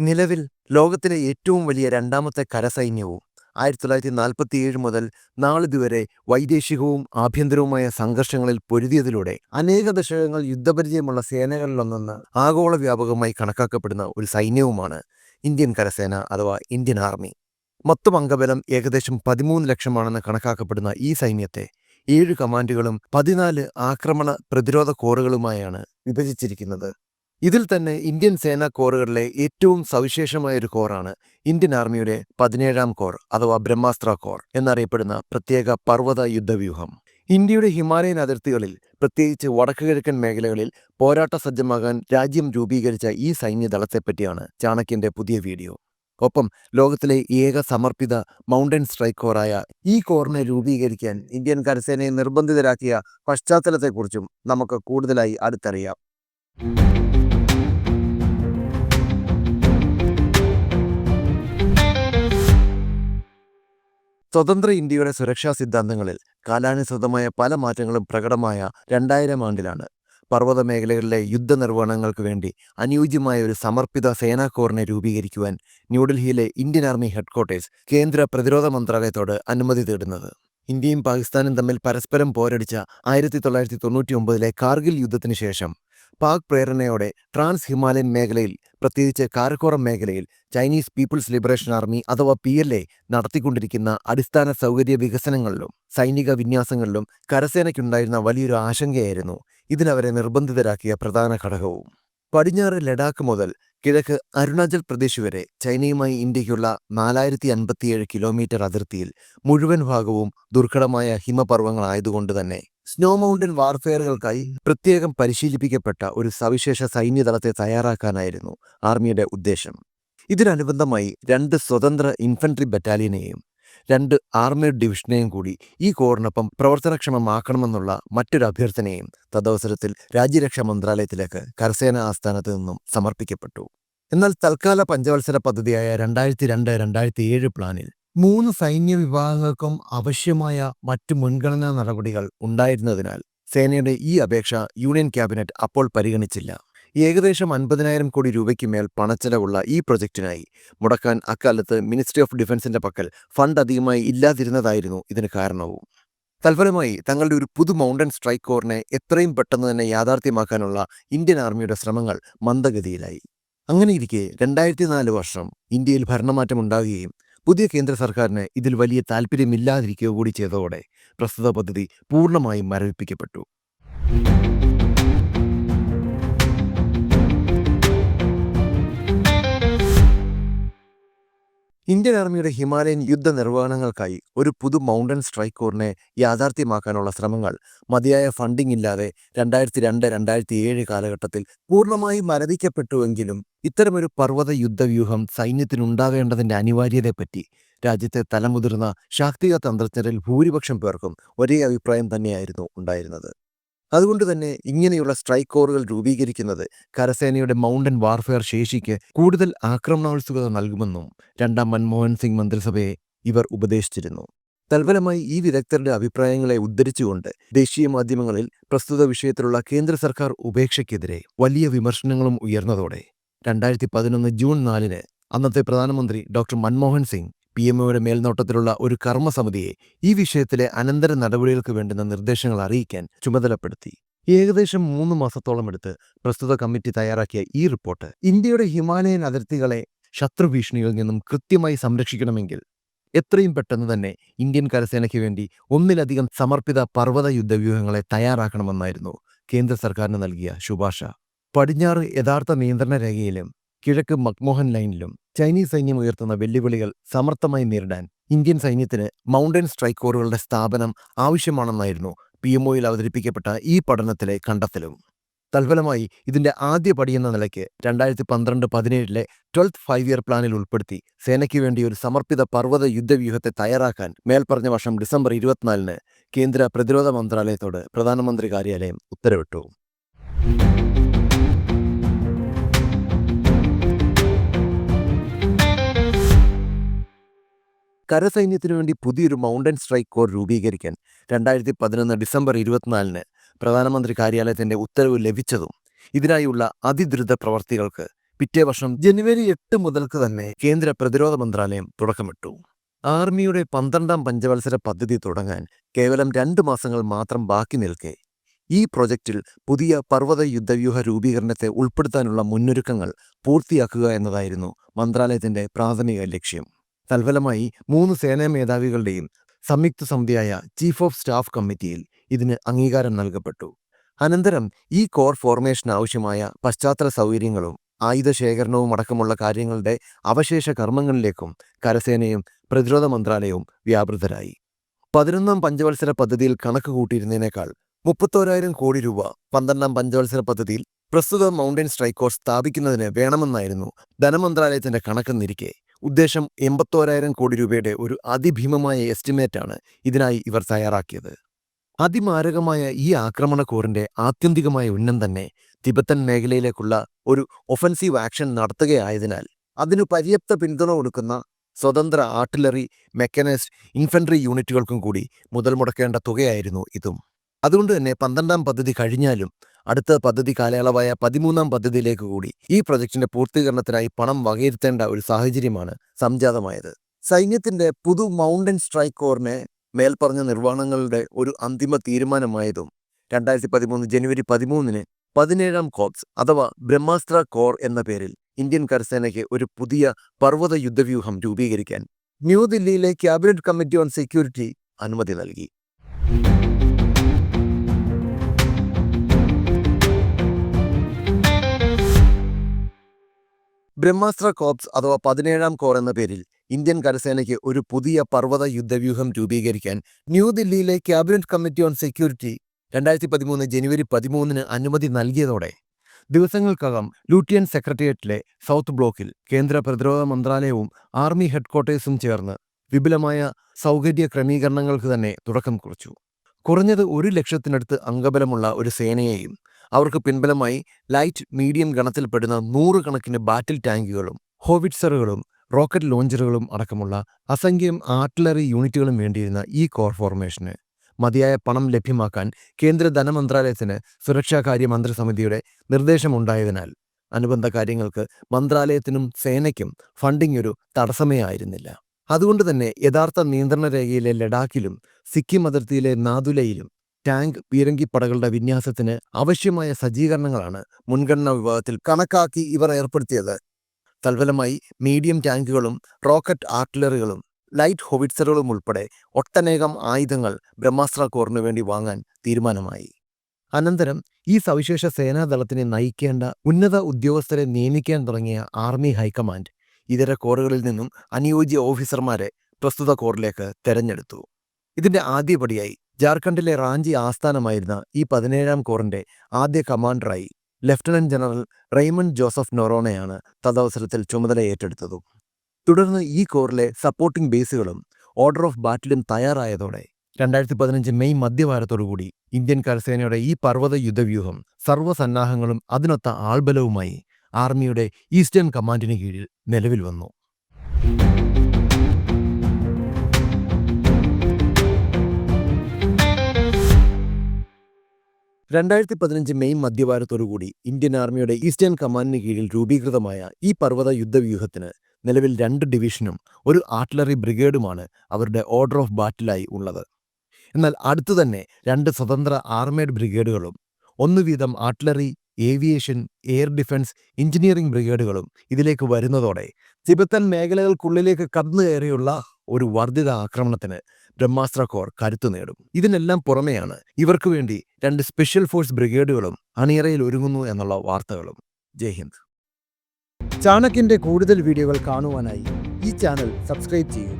നിലവിൽ ലോകത്തിലെ ഏറ്റവും വലിയ രണ്ടാമത്തെ കരസൈന്യവും ആയിരത്തി തൊള്ളായിരത്തി നാൽപ്പത്തിയേഴ് മുതൽ നാളിതുവരെ വൈദേശികവും ആഭ്യന്തരവുമായ സംഘർഷങ്ങളിൽ പൊരുതിയതിലൂടെ അനേക ദശകങ്ങൾ യുദ്ധപരിചയമുള്ള സേനകളിലൊന്നെന്ന് ആഗോള വ്യാപകമായി കണക്കാക്കപ്പെടുന്ന ഒരു സൈന്യവുമാണ് ഇന്ത്യൻ കരസേന അഥവാ ഇന്ത്യൻ ആർമി. മൊത്തം അംഗബലം ഏകദേശം പതിമൂന്ന് ലക്ഷമാണെന്ന് കണക്കാക്കപ്പെടുന്ന ഈ സൈന്യത്തെ ഏഴ് കമാൻഡുകളും പതിനാല് ആക്രമണ പ്രതിരോധ കോറുകളുമായാണ് വിഭജിച്ചിരിക്കുന്നത്. ഇതിൽ തന്നെ ഇന്ത്യൻ സേനാ കോറുകളിലെ ഏറ്റവും സവിശേഷമായ ഒരു കോറാണ് ഇന്ത്യൻ ആർമിയുടെ പതിനേഴാം കോർ അഥവാ ബ്രഹ്മാസ്ത്ര കോർ എന്നറിയപ്പെടുന്ന പ്രത്യേക പർവത യുദ്ധവ്യൂഹം. ഇന്ത്യയുടെ ഹിമാലയൻ അതിർത്തികളിൽ പ്രത്യേകിച്ച് വടക്കുകിഴക്കൻ മേഖലകളിൽ പോരാട്ട സജ്ജമാകാൻ രാജ്യം രൂപീകരിച്ച ഈ സൈന്യദളത്തെപ്പറ്റിയാണ് ചാണക്യന്റെ പുതിയ വീഡിയോ. ഒപ്പം ലോകത്തിലെ ഏക സമർപ്പിത മൗണ്ടൻ സ്ട്രൈക്ക് കോറായ ഈ കോറിനെ രൂപീകരിക്കാൻ ഇന്ത്യൻ കരസേനയെ നിർബന്ധിതരാക്കിയ പശ്ചാത്തലത്തെക്കുറിച്ചും നമുക്ക് കൂടുതലായി അടുത്തറിയാം. സ്വതന്ത്ര ഇന്ത്യയുടെ സുരക്ഷാ സിദ്ധാന്തങ്ങളിൽ കാലാനുസൃതമായ പല മാറ്റങ്ങളും പ്രകടമായ രണ്ടായിരം ആണ്ടിലാണ്. പർവത മേഖലകളിലെ യുദ്ധനിർവഹണങ്ങൾക്ക് വേണ്ടി അനുയോജ്യമായ ഒരു സമർപ്പിത സേനാ കോറിനെ രൂപീകരിക്കുവാൻ ന്യൂഡൽഹിയിലെ ഇന്ത്യൻ ആർമി ഹെഡ്ക്വാർട്ടേഴ്സ് കേന്ദ്ര പ്രതിരോധ മന്ത്രാലയത്തോട് അനുമതി തേടുന്നത്. ഇന്ത്യയും പാകിസ്ഥാനും തമ്മിൽ പരസ്പരം പോരടിച്ച ആയിരത്തി തൊള്ളായിരത്തി തൊണ്ണൂറ്റി ഒമ്പതിലെ കാർഗിൽ യുദ്ധത്തിനു ശേഷം പാക് പ്രേരണയോടെ ട്രാൻസ് ഹിമാലയൻ മേഖലയിൽ പ്രത്യേകിച്ച് കാരക്കോറം മേഖലയിൽ ചൈനീസ് പീപ്പിൾസ് ലിബറേഷൻ ആർമി അഥവാ പി എൽ എ നടത്തിക്കൊണ്ടിരിക്കുന്ന അടിസ്ഥാന സൗകര്യ വികസനങ്ങളിലും സൈനിക വിന്യാസങ്ങളിലും കരസേനയ്ക്കുണ്ടായിരുന്ന വലിയൊരു ആശങ്കയായിരുന്നു ഇതിനവരെ നിർബന്ധിതരാക്കിയ പ്രധാന ഘടകവും. പടിഞ്ഞാറ് ലഡാക്ക് മുതൽ കിഴക്ക് അരുണാചൽ പ്രദേശ് വരെ ചൈനയുമായി ഇന്ത്യയ്ക്കുള്ള നാലായിരത്തി അൻപത്തിയേഴ് കിലോമീറ്റർ അതിർത്തിയിൽ മുഴുവൻ ഭാഗവും ദുർഘടമായ ഹിമപർവങ്ങളായതുകൊണ്ട് തന്നെ സ്നോ മൗണ്ടൻ വാർഫെയറുകൾക്കായി പ്രത്യേകം പരിശീലിപ്പിക്കപ്പെട്ട ഒരു സവിശേഷ സൈന്യദളത്തെ തയ്യാറാക്കാനായിരുന്നു ആർമിയുടെ ഉദ്ദേശം. ഇതിനനുബന്ധമായി രണ്ട് സ്വതന്ത്ര ഇൻഫൻട്രി ബറ്റാലിയനെയും രണ്ട് ആർമേഡ് ഡിവിഷനെയും കൂടി ഈ കോറിനൊപ്പം പ്രവർത്തനക്ഷമമാക്കണമെന്നുള്ള മറ്റൊരു അഭ്യർത്ഥനയും തദവസരത്തിൽ രാജ്യരക്ഷാ മന്ത്രാലയത്തിലേക്ക് കരസേന ആസ്ഥാനത്ത് നിന്നും സമർപ്പിക്കപ്പെട്ടു. എന്നാൽ തൽക്കാല പഞ്ചവത്സര പദ്ധതിയായ രണ്ടായിരത്തി രണ്ട് രണ്ടായിരത്തി ഏഴ് പ്ലാനിൽ മൂന്ന് സൈന്യ വിഭാഗങ്ങൾക്കും ആവശ്യമായ മറ്റു മുൻഗണനാ നടപടികൾ ഉണ്ടായിരുന്നതിനാൽ സേനയുടെ ഈ അപേക്ഷ യൂണിയൻ ക്യാബിനറ്റ് അപ്പോൾ പരിഗണിച്ചില്ല. ഏകദേശം അൻപതിനായിരം കോടി രൂപയ്ക്ക് മേൽ പണച്ചെലവുള്ള ഈ പ്രൊജക്റ്റിനായി മുടക്കാൻ അക്കാലത്ത് മിനിസ്ട്രി ഓഫ് ഡിഫൻസിന്റെ പക്കൽ ഫണ്ട് അധികമായി ഇല്ലാതിരുന്നതായിരുന്നു ഇതിന് കാരണവും. തൽഫലമായി തങ്ങളുടെ ഒരു പുതു മൗണ്ടൻ സ്ട്രൈക്ക് കോറിനെ എത്രയും പെട്ടെന്ന് തന്നെ യാഥാർത്ഥ്യമാക്കാനുള്ള ഇന്ത്യൻ ആർമിയുടെ ശ്രമങ്ങൾ മന്ദഗതിയിലായി. അങ്ങനെയിരിക്കെ രണ്ടായിരത്തി നാല് വർഷം ഇന്ത്യയിൽ ഭരണമാറ്റം ഉണ്ടാകുകയും പുതിയ കേന്ദ്ര സർക്കാരിന് ഇതിൽ വലിയ താല്പര്യമില്ലാതിരിക്കുക കൂടി ചെയ്തതോടെ പ്രസ്തുത പദ്ധതി പൂർണമായും മരവിപ്പിക്കപ്പെട്ടു. ഇന്ത്യൻ ആർമിയുടെ ഹിമാലയൻ യുദ്ധ നിർവഹണങ്ങൾക്കായി ഒരു പുതു മൗണ്ടൻ സ്ട്രൈക്ക് കോറിനെ യാഥാർത്ഥ്യമാക്കാനുള്ള ശ്രമങ്ങൾ മതിയായ ഫണ്ടിംഗ് ഇല്ലാതെ രണ്ടായിരത്തി രണ്ട് രണ്ടായിരത്തി ഏഴ് കാലഘട്ടത്തിൽ പൂർണമായി മരവിക്കപ്പെട്ടുവെങ്കിലും ഇത്തരമൊരു പർവത യുദ്ധവ്യൂഹം സൈന്യത്തിനുണ്ടാകേണ്ടതിന്റെ അനിവാര്യതയെപ്പറ്റി രാജ്യത്തെ തലമുതിർന്ന ശാക്തിക തന്ത്രജ്ഞരിൽ ഭൂരിപക്ഷം പേർക്കും ഒരേ അഭിപ്രായം തന്നെയായിരുന്നു ഉണ്ടായിരുന്നത്. അതുകൊണ്ട് തന്നെ ഇങ്ങനെയുള്ള സ്ട്രൈക്ക് കോറുകൾ രൂപീകരിക്കുന്നത് കരസേനയുടെ മൗണ്ടൻ വാർഫെയർ ശേഷിക്ക് കൂടുതൽ ആക്രമണോത്സുകത നൽകുമെന്നും രണ്ടാം മൻമോഹൻ സിംഗ് മന്ത്രിസഭയെ ഇവർ ഉപദേശിച്ചിരുന്നു. തൽഫലമായി ഈ വിദഗ്ധരുടെ അഭിപ്രായങ്ങളെ ഉദ്ധരിച്ചുകൊണ്ട് ദേശീയ മാധ്യമങ്ങളിൽ പ്രസ്തുത വിഷയത്തിലുള്ള കേന്ദ്ര സർക്കാർ ഉപേക്ഷയ്ക്കെതിരെ വലിയ വിമർശനങ്ങളും ഉയർന്നതോടെ രണ്ടായിരത്തി പതിനൊന്ന് ജൂൺ നാലിന് അന്നത്തെ പ്രധാനമന്ത്രി doctor Manmohan Singh P M മേൽനോട്ടത്തിലുള്ള ഒരു കർമ്മസമിതിയെ ഈ വിഷയത്തിലെ അനന്തര നടപടികൾക്ക് വേണ്ടുന്ന നിർദ്ദേശങ്ങൾ അറിയിക്കാൻ ചുമതലപ്പെടുത്തി. ഏകദേശം മൂന്ന് മാസത്തോളം എടുത്ത് പ്രസ്തുത കമ്മിറ്റി തയ്യാറാക്കിയ ഈ റിപ്പോർട്ട് ഇന്ത്യയുടെ ഹിമാലയൻ അതിർത്തികളെ ശത്രുഭീഷണികളിൽ നിന്നും കൃത്യമായി സംരക്ഷിക്കണമെങ്കിൽ എത്രയും പെട്ടെന്ന് തന്നെ ഇന്ത്യൻ കരസേനയ്ക്ക് വേണ്ടി ഒന്നിലധികം സമർപ്പിത പർവത യുദ്ധവ്യൂഹങ്ങളെ തയ്യാറാക്കണമെന്നായിരുന്നു കേന്ദ്ര സർക്കാരിന് നൽകിയ ശുപാർശ. പടിഞ്ഞാറ് യഥാർത്ഥ നിയന്ത്രണ രേഖയിലും കിഴക്ക് മക്മോഹൻ ലൈനിലും ചൈനീസ് സൈന്യം ഉയർത്തുന്ന വെല്ലുവിളികൾ സമർത്ഥമായി നേരിടാൻ ഇന്ത്യൻ സൈന്യത്തിന് മൗണ്ടൻ സ്ട്രൈക്ക് കോറുകളുടെ സ്ഥാപനം ആവശ്യമാണെന്നായിരുന്നു പി എം ഒയിൽ അവതരിപ്പിക്കപ്പെട്ട ഈ പഠനത്തിലെ കണ്ടെത്തലും. തൽഫലമായി ഇതിന്റെ ആദ്യ പടിയെന്ന നിലയ്ക്ക് രണ്ടായിരത്തി പന്ത്രണ്ട് പതിനേഴിലെ ട്വൽത്ത് ഫൈവ് ഇയർ പ്ലാനിൽ ഉൾപ്പെടുത്തി സേനയ്ക്ക് വേണ്ടി ഒരു സമർപ്പിത പർവത യുദ്ധവ്യൂഹത്തെ തയ്യാറാക്കാൻ മേൽപ്പറഞ്ഞ വർഷം ഡിസംബർ ഇരുപത്തിനാലിന് കേന്ദ്ര പ്രതിരോധ മന്ത്രാലയത്തോട് പ്രധാനമന്ത്രി കാര്യാലയം ഉത്തരവിട്ടു. കരസൈന്യത്തിനു വേണ്ടി പുതിയൊരു മൗണ്ടൻ സ്ട്രൈക്ക് കോർ രൂപീകരിക്കാൻ രണ്ടായിരത്തി പതിനൊന്ന് ഡിസംബർ ഇരുപത്തിനാലിന് പ്രധാനമന്ത്രി കാര്യാലയത്തിന്റെ ഉത്തരവ് ലഭിച്ചതും ഇതിനായുള്ള അതിദ്രുത പ്രവർത്തികൾക്ക് പിറ്റേ വർഷം ജനുവരി എട്ട് മുതൽക്ക് തന്നെ കേന്ദ്ര പ്രതിരോധ മന്ത്രാലയം തുടക്കമിട്ടു. ആർമിയുടെ പന്ത്രണ്ടാം പഞ്ചവത്സര പദ്ധതി തുടങ്ങാൻ കേവലം രണ്ട് മാസങ്ങൾ മാത്രം ബാക്കി നിൽക്കെ. ഈ പ്രൊജക്റ്റിൽ പുതിയ പർവത യുദ്ധവ്യൂഹ രൂപീകരണത്തെ ഉൾപ്പെടുത്താനുള്ള മുന്നൊരുക്കങ്ങൾ പൂർത്തിയാക്കുക എന്നതായിരുന്നു മന്ത്രാലയത്തിന്റെ പ്രാഥമിക ലക്ഷ്യം. തൽഫലമായി മൂന്ന് സേനാ മേധാവികളുടെയും സംയുക്ത സമിതിയായ ചീഫ് ഓഫ് സ്റ്റാഫ് കമ്മിറ്റിയിൽ ഇതിന് അംഗീകാരം നൽകപ്പെട്ടു. അനന്തരം ഈ കോർ ഫോർമേഷൻ ആവശ്യമായ പശ്ചാത്തല സൗകര്യങ്ങളും ആയുധ ശേഖരണവും അടക്കമുള്ള കാര്യങ്ങളുടെ അവശേഷ കർമ്മങ്ങളിലേക്കും കരസേനയും പ്രതിരോധ മന്ത്രാലയവും വ്യാപൃതരായി. പതിനൊന്നാം പഞ്ചവത്സര പദ്ധതിയിൽ കണക്ക് കൂട്ടിയിരുന്നതിനേക്കാൾ മുപ്പത്തോരായിരം കോടി രൂപ പന്ത്രണ്ടാം പഞ്ചവത്സര പദ്ധതിയിൽ പ്രസ്തുത മൗണ്ടൻ സ്ട്രൈക്കോസ് സ്ഥാപിക്കുന്നതിന് വേണമെന്നായിരുന്നു ധനമന്ത്രാലയത്തിന്റെ കണക്കെന്നിരിക്കെ. ഉദ്ദേശം എൺപത്തോരായിരം കോടി രൂപയുടെ ഒരു അതിഭീമമായ എസ്റ്റിമേറ്റാണ് ഇതിനായി ഇവർ തയ്യാറാക്കിയത്. അതിമാരകമായ ഈ ആക്രമണക്കോറിന്റെ ആത്യന്തികമായ ഉന്നം തന്നെ തിബത്തൻ മേഖലയിലേക്കുള്ള ഒരു ഒഫൻസീവ് ആക്ഷൻ നടത്തുകയായതിനാൽ അതിനു പര്യാപ്ത പിന്തുണ കൊടുക്കുന്ന സ്വതന്ത്ര ആർട്ടിലറി മെക്കനൈസ്ഡ് ഇൻഫൻട്രി യൂണിറ്റുകൾക്കും കൂടി മുതൽ മുടക്കേണ്ട തുകയായിരുന്നു ഇതും. അതുകൊണ്ട് തന്നെ പന്ത്രണ്ടാം പദ്ധതി കഴിഞ്ഞാലും അടുത്ത പദ്ധതി കാലയളവായ പതിമൂന്നാം പദ്ധതിയിലേക്ക് കൂടി. ഈ പ്രൊജക്ടിന്റെ പൂർത്തീകരണത്തിനായി പണം വകയിരുത്തേണ്ട ഒരു സാഹചര്യമാണ് സംജാതമായത്. സൈന്യത്തിന്റെ പുതു മൗണ്ടൻ സ്ട്രൈക്ക് കോറിനെ മേൽപ്പറഞ്ഞ നിർവഹണങ്ങളുടെ ഒരു അന്തിമ തീരുമാനമായതും രണ്ടായിരത്തി പതിമൂന്ന് ജനുവരി പതിമൂന്നിന് പതിനേഴാം കോപ്സ് അഥവാ ബ്രഹ്മാസ്ത്ര കോർ എന്ന പേരിൽ ഇന്ത്യൻ കരസേനയ്ക്ക് ഒരു പുതിയ പർവത യുദ്ധവ്യൂഹം രൂപീകരിക്കാൻ ന്യൂദില്ലിയിലെ ക്യാബിനറ്റ് കമ്മിറ്റി ഓൺ സെക്യൂരിറ്റി അനുമതി നൽകി. ബ്രഹ്മാസ്ത്ര കോപ്സ് അഥവാ പതിനേഴാം കോർ എന്ന പേരിൽ ഇന്ത്യൻ കരസേനയ്ക്ക് ഒരു പുതിയ പർവത യുദ്ധവ്യൂഹം രൂപീകരിക്കാൻ ന്യൂദില്ലിയിലെ ക്യാബിനറ്റ് കമ്മിറ്റി ഓൺ സെക്യൂരിറ്റി രണ്ടായിരത്തി പതിമൂന്ന് ജനുവരി പതിമൂന്നിന് അനുമതി നൽകിയതോടെ ദിവസങ്ങൾക്കകം ലൂട്ടിയൻ സെക്രട്ടേറിയറ്റിലെ സൗത്ത് ബ്ലോക്കിൽ കേന്ദ്ര പ്രതിരോധ മന്ത്രാലയവും ആർമി ഹെഡ്ക്വാർട്ടേഴ്സും ചേർന്ന് വിപുലമായ സൗകര്യ ക്രമീകരണങ്ങൾക്ക് തന്നെ തുടക്കം കുറിച്ചു. കുറഞ്ഞത് ഒരു ലക്ഷത്തിനടുത്ത് അംഗബലമുള്ള ഒരു സേനയെയും അവർക്ക് പിൻബലമായി ലൈറ്റ് മീഡിയം ഗണത്തിൽപ്പെടുന്ന നൂറുകണക്കിന് ബാറ്റിൽ ടാങ്കുകളും ഹോവിറ്റ്സറുകളും റോക്കറ്റ് ലോഞ്ചറുകളും അടക്കമുള്ള അസംഖ്യം ആർട്ടിലറി യൂണിറ്റുകളും വേണ്ടിയിരുന്ന ഈ കോർ ഫോർമേഷന് മതിയായ പണം ലഭ്യമാക്കാൻ കേന്ദ്ര ധനമന്ത്രാലയത്തിന് സുരക്ഷാകാര്യ മന്ത്രിസമിതിയുടെ നിർദ്ദേശമുണ്ടായതിനാൽ അനുബന്ധ കാര്യങ്ങൾക്ക് മന്ത്രാലയത്തിനും സേനയ്ക്കും ഫണ്ടിംഗ് ഒരു തടസ്സമേ ആയിരുന്നില്ല അതുകൊണ്ട് തന്നെ യഥാർത്ഥ നിയന്ത്രണ രേഖയിലെ ലഡാക്കിലും സിക്കിം അതിർത്തിയിലെ നാദുലയിലും ടാങ്ക് പീരങ്കിപ്പടകളുടെ വിന്യാസത്തിന് ആവശ്യമായ സജ്ജീകരണങ്ങളാണ് മുൻഗണനാ വിഭാഗത്തിൽ കണക്കാക്കി ഇവർ ഏർപ്പെടുത്തിയത്. തൽഫലമായി മീഡിയം ടാങ്കുകളും റോക്കറ്റ് ആർട്ടിലറികളും ലൈറ്റ് ഹോവിറ്റ്സറുകളും ഉൾപ്പെടെ ഒട്ടനേകം ആയുധങ്ങൾ ബ്രഹ്മാസ്ത്ര കോറിനു വേണ്ടി വാങ്ങാൻ തീരുമാനമായി. അനന്തരം ഈ സവിശേഷ സേനാദളത്തിനെ നയിക്കേണ്ട ഉന്നത ഉദ്യോഗസ്ഥരെ നിയമിക്കാൻ തുടങ്ങിയ ആർമി ഹൈക്കമാൻഡ് ഇതര കോറുകളിൽ നിന്നും അനുയോജ്യ ഓഫീസർമാരെ പ്രസ്തുത കോറിലേക്ക് തെരഞ്ഞെടുത്തു. ഇതിന്റെ ആദ്യപടിയായി ജാർഖണ്ഡിലെ റാഞ്ചി ആസ്ഥാനമായിരുന്ന ഈ പതിനേഴാം കോറിന്റെ ആദ്യ കമാൻഡറായി ലഫ്റ്റനന്റ് ജനറൽ റെയ്മണ്ട് ജോസഫ് നൊറോണയാണ് തദവസരത്തിൽ ചുമതല ഏറ്റെടുത്തതും. തുടർന്ന് ഈ കോറിലെ സപ്പോർട്ടിംഗ് ബേസുകളും ഓർഡർ ഓഫ് ബാറ്റിലും തയ്യാറായതോടെ രണ്ടായിരത്തി പതിനഞ്ച് മെയ് മധ്യവാരത്തോടുകൂടി ഇന്ത്യൻ കരസേനയുടെ ഈ പർവത യുദ്ധവ്യൂഹം സർവസന്നാഹങ്ങളും അതിനൊത്ത ആൾബലവുമായി ആർമിയുടെ ഈസ്റ്റേൺ കമാൻഡിന് കീഴിൽ നിലവിൽ വന്നു. രണ്ടായിരത്തി പതിനഞ്ച് മെയ് മധ്യവാരത്തോടുകൂടി ഇന്ത്യൻ ആർമിയുടെ ഈസ്റ്റേൺ കമാൻഡിന് കീഴിൽ രൂപീകൃതമായ ഈ പർവത യുദ്ധവ്യൂഹത്തിന് നിലവിൽ രണ്ട് ഡിവിഷനും ഒരു ആർട്ടിലറി ബ്രിഗേഡുമാണ് അവരുടെ ഓർഡർ ഓഫ് ബാറ്റിലായി ഉള്ളത്. എന്നാൽ അടുത്തു തന്നെ രണ്ട് സ്വതന്ത്ര ആർമേഡ് ബ്രിഗേഡുകളും ഒന്നു വീതം artillery aviation air defence engineering ബ്രിഗേഡുകളും ഇതിലേക്ക് വരുന്നതോടെ തിബത്തൻ മേഖലകൾക്കുള്ളിലേക്ക് കടന്നു കയറിയുള്ള ഒരു വർദ്ധിത ആക്രമണത്തിന് ബ്രഹ്മാസ്ത്ര കോർ കരുത്തു നേടും. ഇതിനെല്ലാം പുറമെയാണ് ഇവർക്ക് വേണ്ടി രണ്ട് സ്പെഷ്യൽ ഫോഴ്സ് ബ്രിഗേഡുകളും അണിയറയിൽ ഒരുങ്ങുന്നു എന്നുള്ള വാർത്തകളും. ജയ് ഹിന്ദ്. ചാണക്കിന്റെ കൂടുതൽ വീഡിയോകൾ കാണുവാനായി ഈ ചാനൽ സബ്സ്ക്രൈബ് ചെയ്യൂ.